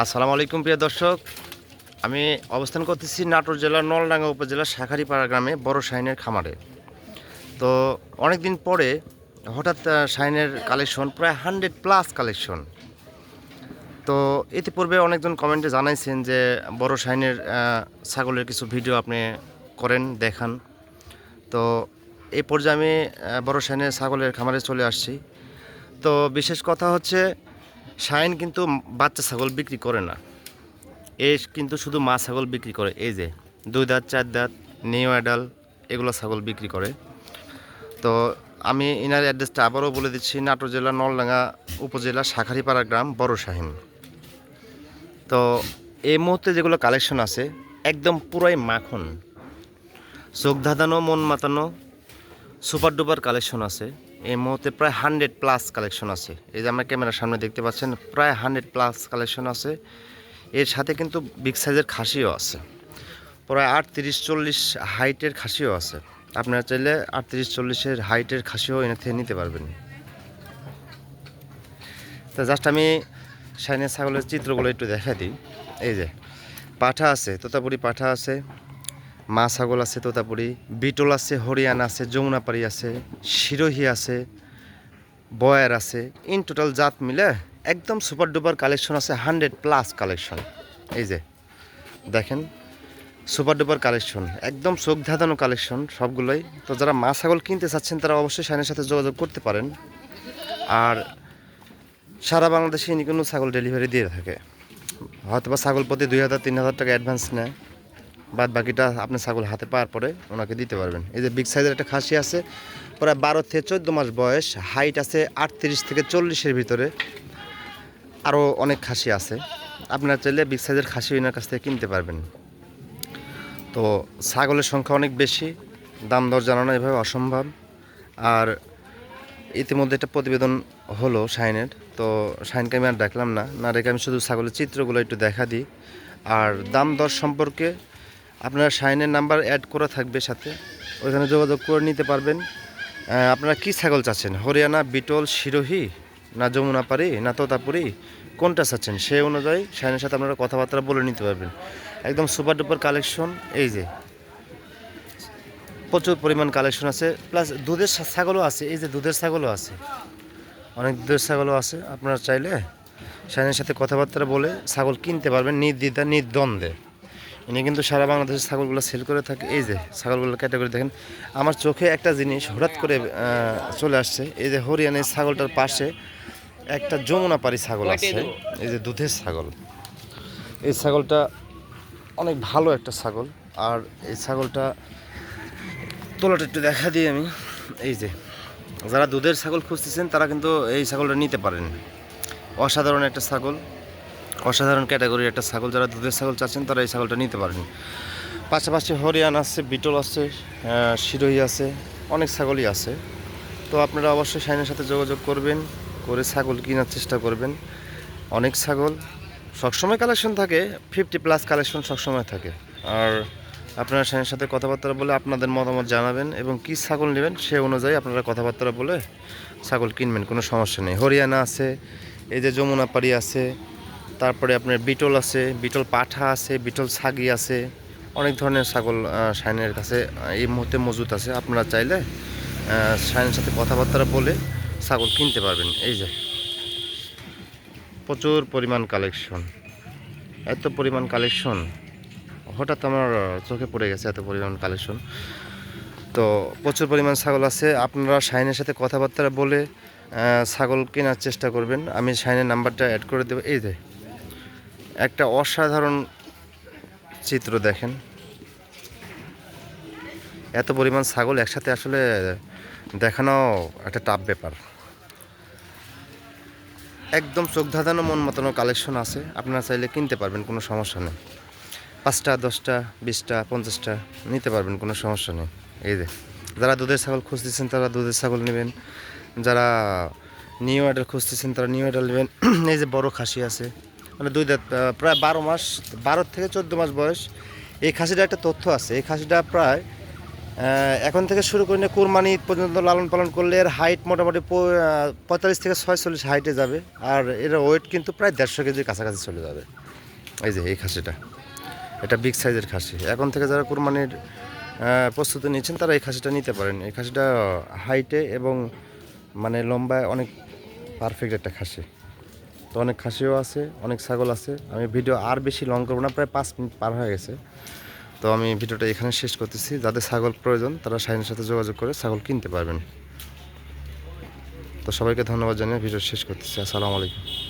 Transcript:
আসসালামু আলাইকুম প্রিয় দর্শক। আমি অবস্থান করতেছি নাটোর জেলার নলডাঙ্গা উপজেলার শাখারিপাড়া গ্রামে বড় শাইনের খামারে। তো অনেক দিন পরে হঠাৎ আহ, শাইনের কালেকশন প্রায় হান্ড্রেড প্লাস কালেকশন। তো ইতিপূর্বে অনেকজন কমেন্টে জানাইছেন যে বড় শাইনের আহ, ছাগলের কিছু ভিডিও আপনি করেন দেখান। তো এই পর্যায়ে আমি বড় শাইনের ছাগলের খামারে চলে আসছি। তো বিশেষ কথা হচ্ছে শাইন কিন্তু বাচ্চা ছাগল বিক্রি করে না। এ কিন্তু শুধু মা ছাগল বিক্রি করে, এই যে দুই দাঁত, চার দাঁত নিউ অ্যাডাল এগুলো ছাগল বিক্রি করে। তো আমি ইনার অ্যাড্রেসটা আবারও বলে দিচ্ছি, নাটোর জেলা, নলডাঙ্গা উপজেলা, শাখারিপাড়া গ্রাম, বড় শাহিন। তো এই মুহূর্তে যেগুলো কালেকশন আছে, একদম পুরাই মাখন। চোখ ধাঁধানো, মন মাতানো সুপার ডুপার কালেকশন আছে। এই মুহূর্তে প্রায় হান্ড্রেড প্লাস কালেকশন আছে। এই যে আমরা ক্যামেরার সামনে দেখতে পাচ্ছেন, প্রায় হান্ড্রেড প্লাস কালেকশন আছে। এর সাথে কিন্তু বিগ সাইজের খাসিও আছে। প্রায় আটত্রিশ চল্লিশ হাইটের খাসিও আছে। আপনারা চাইলে আটত্রিশ চল্লিশের হাইটের খাসিও এনে থেকে নিতে পারবেন। তা জাস্ট আমি সাইনের ছাগলের চিত্রগুলো একটু দেখা দিই। এই যে পাঠা আছে, তোতাপুরি পাঠা আছে। মা ছাগল আছে তোতাপুরি, বিটল আছে, হরিয়ান আছে, যমুনাপাড়ি আছে, শিরোহি আছে, বয়ার আছে। ইন টোটাল জাত মিলে একদম সুপার ডুপার কালেকশন আছে হান্ড্রেড প্লাস কালেকশন এই যে, দেখেন সুপার ডুপার কালেকশন একদম চোখ ধাঁধানো কালেকশন সবগুলোই। তো যারা মা ছাগল কিনতে চাচ্ছেন, তারা অবশ্যই সাইনের সাথে যোগাযোগ করতে পারেন। আর সারা বাংলাদেশে ইনি কোনো ছাগল ডেলিভারি দিয়ে থাকে। হয়তো বা ছাগল প্রতি দুই হাজার, তিন হাজার টাকা অ্যাডভান্স নেয়। বাদ বাকিটা আপনি ছাগল হাতে পাওয়ার পরে ওনাকে দিতে পারবেন। এই যে বিগ সাইজের একটা খাসি আছে, প্রায় বারো থেকে চোদ্দ মাস বয়স হাইট আছে আটত্রিশ থেকে চল্লিশের ভিতরে। আরও অনেক খাসি আছে। আপনার চাইলে বিগ সাইজের খাসি ওনার কাছ থেকে কিনতে পারবেন। তো ছাগলের সংখ্যা অনেক বেশি, দাম দর জানানো এভাবে অসম্ভব। আর ইতিমধ্যে একটা প্রতিবেদন হলো শাইনের তো শাইনকে আমি আর দেখলাম না। না রেখে আমি শুধু ছাগলের চিত্রগুলো একটু দেখা দিই। আর দাম দর সম্পর্কে আপনার শাইনের নাম্বার অ্যাড করা থাকবে সাথে। ওইখানে যোগাযোগ করে নিতে পারবেন। আপনারা কি ছাগল চাচ্ছেন? হরিয়ানা, বিটল, শিরোহি না যমুনাপাড়ি না তোতাপুরি? কোনটা চাচ্ছেন? সেই অনুযায়ী শাইনের সাথে আপনারা কথাবার্তা বলে নিতে পারবেন। একদম সুপার ডুপার কালেকশন এই যে। প্রচুর পরিমাণ কালেকশন আছে। প্লাস দুধের ছাগলও আছে, এই যে দুধের ছাগলও আছে। অনেক দুধের ছাগলও আছে, আপনারা চাইলে শাইনের সাথে কথাবার্তা বলে ছাগল কিনতে পারবেন। নির্দ্বিধা, নির্দ্বন্দ্বে। ইনি কিন্তু সারা বাংলাদেশের ছাগলগুলো সেল করে থাকে। এই যে ছাগলগুলো ক্যাটাগরি দেখেন। আমার চোখে একটা জিনিস হঠাৎ করে চলে আসছে। এই যে হরিয়ানের ছাগলটার পাশে একটা যমুনাপাড়ি ছাগল আছে। এই যে দুধের ছাগল। এই ছাগলটা অনেক ভালো একটা ছাগল। আর এই ছাগলটা তোলাটা একটু দেখা দিই আমি। এই যে যারা দুধের ছাগল খুঁজতেছেন তারা কিন্তু এই ছাগলটা নিতে পারেন। অসাধারণ একটা ছাগল। অসাধারণ ক্যাটাগরির একটা ছাগল, যারা দুধের ছাগল চাচ্ছেন, তারা এই ছাগলটা নিতে পারেন। পাশাপাশি হরিয়ান আছে, বিটল আছে শিরোহি আছে, অনেক ছাগলই আছে। তো আপনারা অবশ্যই সাইনের সাথে যোগাযোগ করবেন, করে ছাগল কেনার চেষ্টা করবেন। অনেক ছাগল, সবসময় কালেকশন থাকে ফিফটি প্লাস কালেকশন সবসময় থাকে। আর আপনারা সাইনের সাথে কথাবার্তা বলে আপনাদের মতামত জানাবেন এবং কী ছাগল নেবেন সে অনুযায়ী আপনারা কথাবার্তা বলে ছাগল কিনবেন, কোনো সমস্যা নেই। হরিয়ানা আছে, এই যে যমুনাপাড়ি আছে তারপরে আপনার বিটল আছে, বিটল পাঠা আছে, বিটল ছাগি আছে, অনেক ধরনের ছাগল শাইনের কাছে এই মুহূর্তে মজুত আছে। আপনারা চাইলে শাইনের সাথে কথাবার্তা বলে ছাগল কিনতে পারবেন। এই যে, প্রচুর পরিমাণ কালেকশন। এত পরিমাণ কালেকশন। হঠাৎ আমার চোখে পড়ে গেছে এত পরিমাণ কালেকশন। তো প্রচুর পরিমাণ ছাগল আছে। আপনারা শাইনের সাথে কথাবার্তা বলে ছাগল কেনার চেষ্টা করবেন। আমি শাইনের নাম্বারটা অ্যাড করে দেবো। এই যে একটা অসাধারণ চিত্র দেখেন। এত পরিমাণ ছাগল একসাথে আসলে দেখানো একটা টাফ ব্যাপার। একদম চোখ ধাঁধানো, মন মতানো কালেকশন আছে। আপনারা চাইলে কিনতে পারবেন, কোনো সমস্যা নেই। পাঁচটা, দশটা, বিশটা, পঞ্চাশটা নিতে পারবেন, কোনো সমস্যা নেই। এই যে, যারা দুধের ছাগল খুঁজতেছেন, তারা দুধের ছাগল নেবেন। যারা নিউ অ্যাডাল খুঁজতেছেন, তারা নিউ অ্যাডাল নেবেন। এই যে বড় খাসি আছে। মানে দুই দাঁত প্রায় বারো মাস, বারো থেকে চোদ্দ মাস বয়স। এই খাসিটা একটা তথ্য আছে। এই খাসিটা প্রায় এখন থেকে শুরু করে কোরবানি ঈদ পর্যন্ত লালন পালন করলে এর হাইট মোটামুটি পঁয়তাল্লিশ থেকে ছয়চল্লিশ হাইটে যাবে। আর এর ওয়েট কিন্তু প্রায় দেড়শো কেজির কাছাকাছি চলে যাবে। এই যে, এই খাসিটা। এটা বিগ সাইজের খাসি। এখন থেকে যারা কোরবানির প্রস্তুতি নিচ্ছেন, তারা এই খাসিটা নিতে পারেন। এই খাসিটা হাইটে এবং মানে লম্বায় অনেক পারফেক্ট একটা খাসি। তো অনেক খাসিও আছে, অনেক ছাগল আছে। আমি ভিডিও আর বেশি লং করব না, প্রায় পাঁচ মিনিট পার হয়ে গেছে। তো আমি ভিডিওটা এখানে শেষ করতেছি। যাদের ছাগল প্রয়োজন, তারা সাইনের সাথে যোগাযোগ করে ছাগল কিনতে পারবেন। তো সবাইকে ধন্যবাদ জানিয়ে ভিডিও শেষ করতেছি। আসসালামু আলাইকুম।